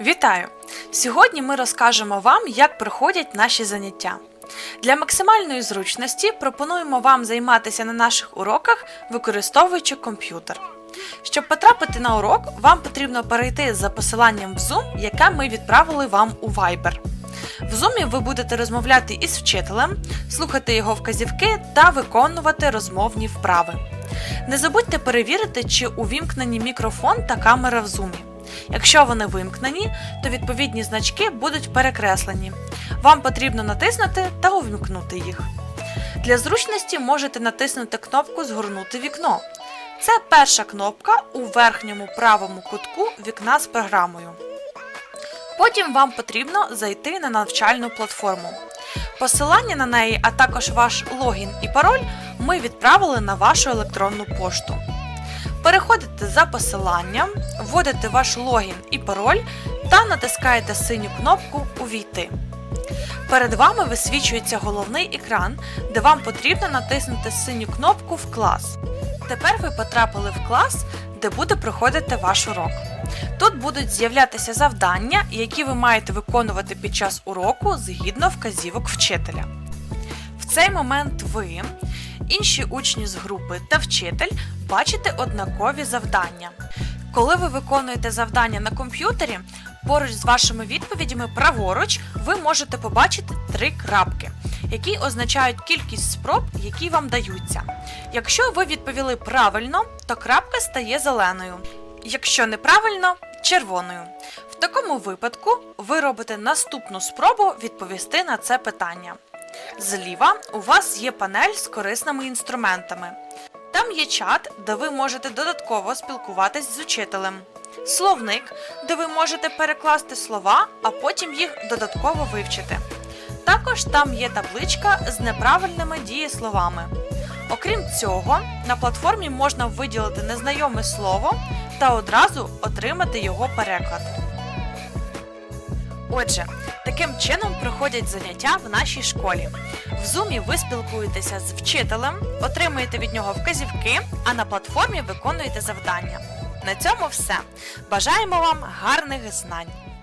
Вітаю! Сьогодні ми розкажемо вам, як проходять наші заняття. Для максимальної зручності пропонуємо вам займатися на наших уроках, використовуючи комп'ютер. Щоб потрапити на урок, вам потрібно перейти за посиланням в Zoom, яке ми відправили вам у Viber. В Zoom ви будете розмовляти із вчителем, слухати його вказівки та виконувати розмовні вправи. Не забудьте перевірити, чи увімкнені мікрофон та камера в Zoom. Якщо вони вимкнені, то відповідні значки будуть перекреслені. Вам потрібно натиснути та увімкнути їх. Для зручності можете натиснути кнопку Згорнути вікно. Це перша кнопка у верхньому правому кутку вікна з програмою. Потім вам потрібно зайти на навчальну платформу. Посилання на неї, а також ваш логін і пароль ми відправили на вашу електронну пошту. Переходите за посиланням, вводите ваш логін і пароль та натискаєте синю кнопку Увійти. Перед вами висвічується головний екран, де вам потрібно натиснути синю кнопку в клас. Тепер ви потрапили в клас, де буде проходити ваш урок. Тут будуть з'являтися завдання, які ви маєте виконувати під час уроку згідно вказівок вчителя. В цей момент ви, інші учні з групи та вчитель бачите однакові завдання. Коли ви виконуєте завдання на комп'ютері, поруч з вашими відповідями праворуч ви можете побачити три крапки, які означають кількість спроб, які вам даються. Якщо ви відповіли правильно, то крапка стає зеленою. Якщо неправильно червоною. В такому випадку ви робите наступну спробу відповісти на це питання. Зліва у вас є панель з корисними інструментами. Там є чат, де ви можете додатково спілкуватись з учителем. Словник, де ви можете перекласти слова, а потім їх додатково вивчити. Також там є табличка з неправильними дієсловами. Окрім цього, на платформі можна виділити незнайоме слово та одразу отримати його переклад. Отже, таким чином проходять заняття в нашій школі. В зумі ви спілкуєтеся з вчителем, отримуєте від нього вказівки, а на платформі виконуєте завдання. На цьому все. Бажаємо вам гарних знань!